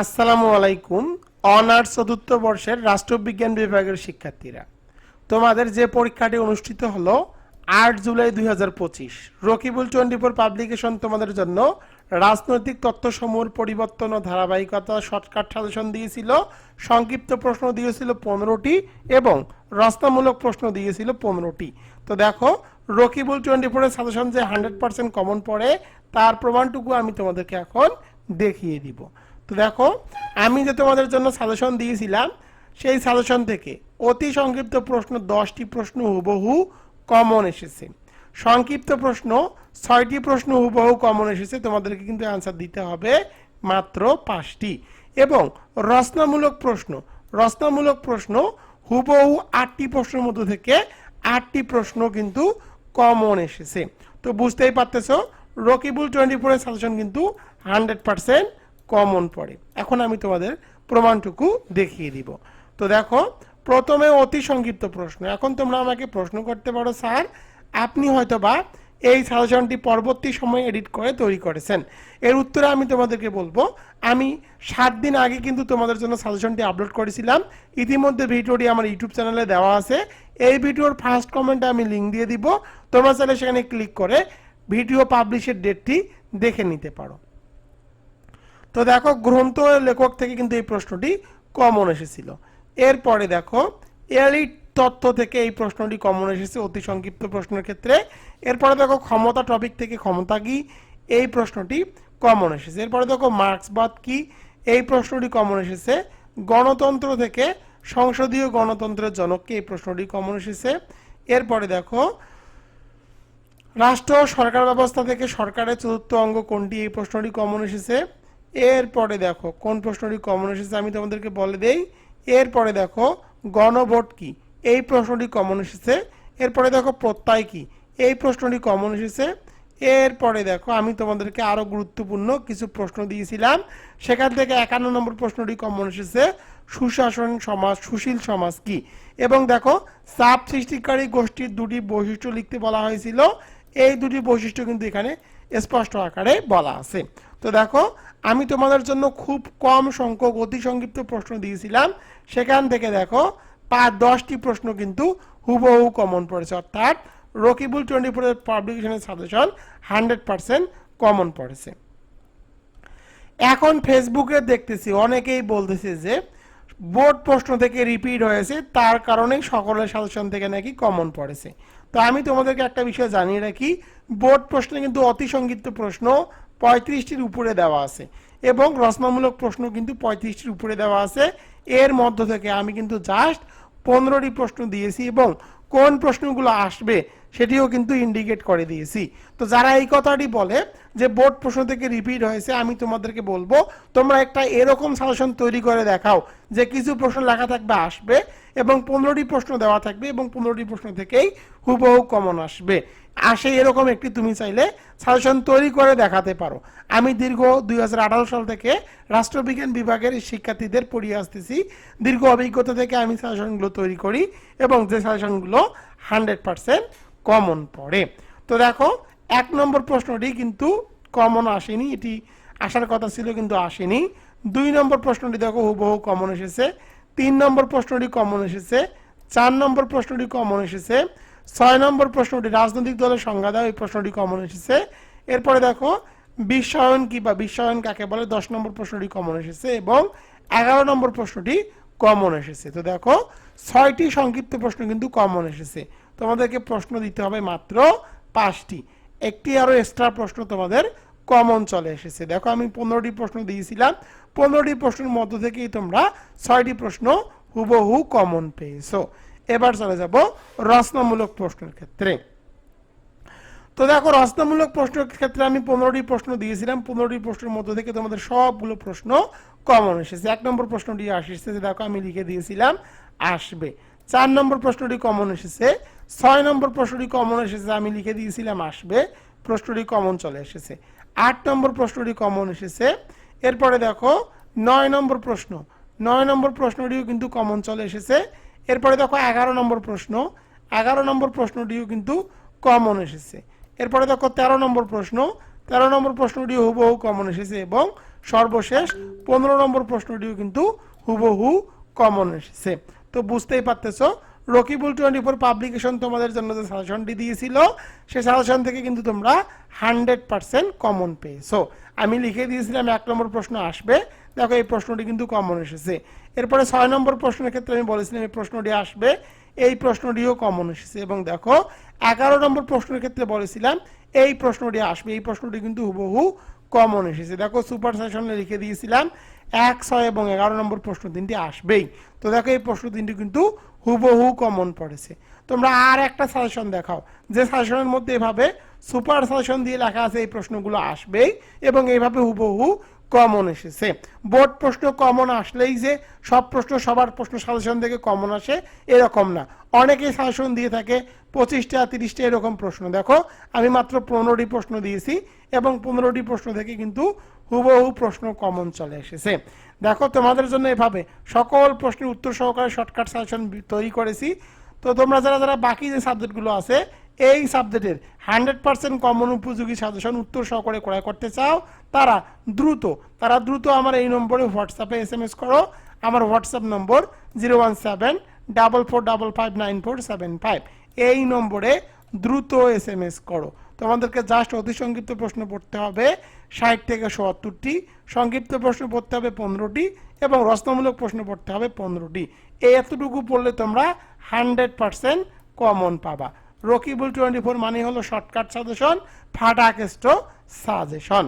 আসসালামু আলাইকুম, অনার্স চতুর্থ বর্ষের রাষ্ট্রবিজ্ঞান বিভাগের শিক্ষার্থীরা। তোমাদের যে পরীক্ষাটি অনুষ্ঠিত হলো আট জুলাই দুই হাজার পঁচিশ, রকিবুল ফোর পাবলিকেশন তোমাদের জন্য রাজনৈতিক তথ্যসমূহের পরিবর্তন ও ধারাবাহিকতা শর্টকাট সাজেশন দিয়েছিল, সংক্ষিপ্ত প্রশ্ন দিয়েছিল পনেরোটি এবং রচনামূলক প্রশ্ন দিয়েছিল পনেরোটি। তো দেখো, রকিবুল ফোরের সাজেশন যে হান্ড্রেড পার্সেন্ট কমন পড়ে, তার প্রমাণটুকু আমি তোমাদেরকে এখন দেখিয়ে দিব। তো দেখো, আমি যে তোমাদের জন্য সাজেশন দিয়েছিলাম, সেই সাজেশন থেকে অতি সংক্ষিপ্ত প্রশ্ন দশটি প্রশ্ন হুবহু কমন এসেছে। সংক্ষিপ্ত প্রশ্ন, ছয়টি প্রশ্ন হুবহু কমন এসেছে, তোমাদেরকে কিন্তু অ্যান্সার দিতে হবে মাত্র পাঁচটি। এবং রচনামূলক প্রশ্ন রচনামূলক প্রশ্ন হুবহু আটটি প্রশ্নের মধ্যে থেকে আটটি প্রশ্ন কিন্তু কমন এসেছে। তো বুঝতেই পারতেছো, রকিবুল টোয়েন্টি ফোরের সাজেশন কিন্তু হান্ড্রেড পার্সেন্ট কমন পড়ে। এখন আমি তোমাদের প্রমাণটুকু দেখিয়ে দিব। তো দেখো, প্রথমে অতি সংক্ষিপ্ত প্রশ্ন। এখন তোমরা আমাকে প্রশ্ন করতে পারো, স্যার। আপনি হয়তো বা এই সাজেশনটি পরবর্তী সময়ে এডিট করে তৈরি করেছেন। এর উত্তরে আমি তোমাদেরকে বলব, আমি সাত দিন আগে কিন্তু তোমাদের জন্য সাজেশনটি আপলোড করেছিলাম। ইতিমধ্যে ভিডিওটি আমার ইউটিউব চ্যানেলে দেওয়া আছে। এই ভিডিওর ফার্স্ট কমেন্টে আমি লিঙ্ক দিয়ে দিব। তোমরা চাইলে সেখানে ক্লিক করে ভিডিও পাবলিশের ডেটটি দেখে নিতে পারো। তো দেখো গ্রন্থ লেখক থেকে কিন্তু এই প্রশ্নটি কমন এসেছিল। এরপরে দেখো, এলিট তত্ত্ব থেকে এই প্রশ্নটি কমন এসেছে, অতি সংক্ষিপ্ত প্রশ্নের ক্ষেত্রে। এরপরে দেখো, ক্ষমতা টপিক থেকে ক্ষমতা কি? এই প্রশ্নটি কমন এসেছে। এরপরে দেখো মার্ক্সবাদ কি? এই প্রশ্নটি কমন এসেছে। গণতন্ত্র থেকে সংসদীয় গণতন্ত্রের জনককে এই প্রশ্নটি কমন এসেছে। এরপরে দেখো, রাষ্ট্র সরকার ব্যবস্থা থেকে সরকারের চতুর্থ অঙ্গ কোনটি? এই প্রশ্নটি কমন এসেছে। এরপরে দেখো, কোন প্রশ্নটি কমন এসেছে আমি তোমাদেরকে বলে দেই। এরপরে দেখো, গণভোট কি? এই প্রশ্নটি কমন এসেছে। এরপরে দেখো, প্রত্যয় কি? এই প্রশ্নটি কমন এসেছে। এরপরে দেখো, আমি তোমাদেরকে আরও গুরুত্বপূর্ণ কিছু প্রশ্ন দিয়েছিলাম। সেখান থেকে একান্ন নম্বর প্রশ্নটি কমন এসেছে। সুশাসন সমাজ, সুশীল সমাজ কি? এবং দেখো, চাপ সৃষ্টিকারী গোষ্ঠীর দুটি বৈশিষ্ট্য লিখতে বলা হয়েছিল। এই দুটি বৈশিষ্ট্য কিন্তু এখানে স্পষ্ট আকারে বলা আছে। তো দেখো, আমি তোমাদের জন্য খুব কম সংখ্যক অতি সংক্ষিপ্ত প্রশ্ন দিয়েছিলাম। সেখান থেকে দেখো, পাঁচ দশটি প্রশ্ন কিন্তু হুবহু কমন পড়েছে। অর্থাৎ রকিবুল টোয়েন্টি ফোরের পাবলিকেশনের সাজেশন হান্ড্রেড পার্সেন্ট কমন পড়েছে। এখন ফেসবুকে দেখতেছি, অনেকেই বলতেছে যে, বোর্ড প্রশ্ন থেকে রিপিট হয়েছে, তার কারণেই সকলের সাজেশন থেকে নাকি কমন পড়েছে। তো আমি তোমাদেরকে একটা বিষয় জানিয়ে রাখি, বোর্ড প্রশ্নে কিন্তু অতি সংক্ষিপ্ত প্রশ্ন পঁয়ত্রিশটির উপরে দেওয়া আছে। এবং রচনামূলক প্রশ্ন কিন্তু পঁয়ত্রিশটির উপরে দেওয়া আছে। এর মধ্য থেকে আমি কিন্তু জাস্ট পনেরোটি প্রশ্ন দিয়েছি এবং কোন প্রশ্নগুলো আসবে সেটিও কিন্তু ইন্ডিকেট করে দিয়েছি। তো যারা এই কথাটি বলে যে বোর্ড প্রশ্ন থেকে রিপিট হয়েছে, আমি তোমাদেরকে বলব, তোমরা একটা এরকম সাজেশন তৈরি করে দেখাও যে কিছু প্রশ্ন লেখা থাকবে, আসবে এবং পনেরোটি প্রশ্ন দেওয়া থাকবে এবং পনেরোটি প্রশ্ন থেকেই হুবহু কমন আসবে। আসে এরকম একটি তুমি চাইলে সাজেশন তৈরি করে দেখাতে পারো। আমি দীর্ঘ দুই হাজার আঠারো সাল থেকে রাষ্ট্রবিজ্ঞান বিভাগের শিক্ষার্থীদের পড়িয়ে আসতেছি। দীর্ঘ অভিজ্ঞতা থেকে আমি সাজেশনগুলো তৈরি করি এবং যে সাজেশনগুলো হান্ড্রেড পার্সেন্ট কমন পড়ে। তো দেখো, এক নম্বর প্রশ্নটি কিন্তু কমন আসেনি, এটি আসার কথা ছিল কিন্তু আসেনি। দুই নম্বর প্রশ্নটি দেখো, হুবহু কমন এসেছে। তিন নম্বর প্রশ্নটি কমন এসেছে। চার নম্বর প্রশ্নটি কমন এসেছে। ছয় নম্বর প্রশ্নটি রাজনৈতিক দলের সংজ্ঞা দাও, এই প্রশ্নটি কমন এসেছে। এরপরে দেখো, বিশ্বায়ন কি বা বিশ্বায়ন কাকে বলে? দশ নম্বর প্রশ্নটি কমন এসেছে এবং এগারো নম্বর প্রশ্নটি কমন এসেছে। তো দেখো, ছয়টি সংক্ষিপ্ত প্রশ্ন কিন্তু কমন এসেছে। তোমাদেরকে প্রশ্ন দিতে হবে মাত্র পাঁচটি। একটি আরও এক্সট্রা প্রশ্ন তোমাদের কমন চলে এসেছে। দেখো, আমি পনেরোটি প্রশ্ন দিয়েছিলাম। পনেরোটি প্রশ্নের মধ্য থেকেই তোমরা ছয়টি প্রশ্ন হুবহু কমন পেয়েছ। এবার চলে যাব রচনামূলক প্রশ্নের ক্ষেত্রে। তো দেখো, রচনামূলক প্রশ্নের ক্ষেত্রে আমি পনেরোটি প্রশ্ন দিয়েছিলাম। পনেরোটি প্রশ্নের মধ্য থেকে তোমাদের সবগুলো প্রশ্ন কমন এসেছে। এক নম্বর প্রশ্নটি আসছে যে দেখো, আমি লিখে দিয়েছিলাম, আসবে। চার নম্বর প্রশ্নটি কমন এসেছে। ছয় নম্বর প্রশ্নটি কমন এসেছে, আমি লিখে দিয়েছিলাম, আসবে। প্রশ্নটি কমন চলে এসেছে। আট নম্বর প্রশ্নটি কমন এসেছে। এরপরে দেখো, নয় নম্বর প্রশ্ন। নয় নম্বর প্রশ্নটিও কিন্তু কমন চলে এসেছে। এরপরে দেখো, এগারো নম্বর প্রশ্ন। এগারো নম্বর প্রশ্নটিও কিন্তু কমন এসেছে। এরপরে দেখো, তেরো নম্বর প্রশ্ন। তেরো নম্বর প্রশ্নটি হুবহু কমন এসেছে এবং সর্বশেষ পনেরো নম্বর প্রশ্নটিও কিন্তু হুবহু কমন এসেছে। তো বুঝতেই পারতেছো, রকিবুল টোয়েন্টি ফোর পাবলিকেশন তোমাদের জন্য যে সাজেশনটি দিয়েছিল, সে সাজেশন থেকে কিন্তু তোমরা হান্ড্রেড পার্সেন্ট কমন পেয়েছ। আমি লিখে দিয়েছিলাম, এক নম্বর প্রশ্ন আসবে। দেখো, এই প্রশ্নটি কিন্তু কমন এসেছে। এরপরে ছয় নম্বর প্রশ্নের ক্ষেত্রে আমি বলেছিলাম, এই প্রশ্নটি আসবে। এই প্রশ্নটিও কমন এসেছে। এবং দেখো, এগারো নম্বর প্রশ্নের ক্ষেত্রে বলেছিলাম, এই প্রশ্নটি আসবে। এই প্রশ্নটি কিন্তু হুবহু কমন এসেছে। দেখো সুপার সেশনে লিখে দিয়েছিলাম, এক, ছয় এবং এগারো নম্বর প্রশ্ন তিনটি আসবেই। তো দেখো এই প্রশ্ন তিনটি কিন্তু হুবহু কমন পড়েছে। তোমরা আর একটা সাজেশন দেখাও। যে সাজেশনের মধ্যে এভাবে সুপার সাজেশন দিয়ে লেখা আছে এই প্রশ্নগুলো আসবেই এবং এইভাবে হুবহু কমন এসেছে। বোর্ড প্রশ্ন কমন আসলেই যে, সব প্রশ্ন, সবার প্রশ্ন সাজেশন থেকে কমন আসে, এরকম না। অনেকেই সাজেশন দিয়ে থাকে, পঁচিশটা, তিরিশটা এরকম প্রশ্ন। দেখো, আমি মাত্র পনেরোটি প্রশ্ন দিয়েছি এবং পনেরোটি প্রশ্ন থেকে কিন্তু হুবহু প্রশ্ন কমন চলে এসেছে। দেখো, তোমাদের জন্য এভাবে সকল প্রশ্নের উত্তর সহকারে শর্টকাট সাজেশন তৈরি করেছি। তো তোমরা যারা যারা বাকি যে সাবজেক্টগুলো আছে এই সাবজেক্টের হান্ড্রেড পার্সেন্ট কমন উপযোগী সাজেশন উত্তর সহকারে ক্রয় করতে চাও, তারা দ্রুত তারা দ্রুত আমার এই নম্বরে হোয়াটসঅ্যাপে এস এম এস করো। আমার WhatsApp number zero one seven double four double five nine four seven five এই নম্বরে দ্রুত এস এম এস করো। তোমাদেরকে জাস্ট অতি সংক্ষিপ্ত প্রশ্ন পড়তে হবে, ষাট থেকে সত্তরটি। সংক্ষিপ্ত প্রশ্ন পড়তে হবে পনেরোটি এবং রচনামূলক প্রশ্ন পড়তে হবে পনেরোটি। এই এতটুকু পড়লে তোমরা হান্ড্রেড পার্সেন্ট কমন পাবা। রকিবুল টোয়েন্টি ফোর মানে হলো শর্টকাট সাজেশন ফাটাকেস্ট সাজেশন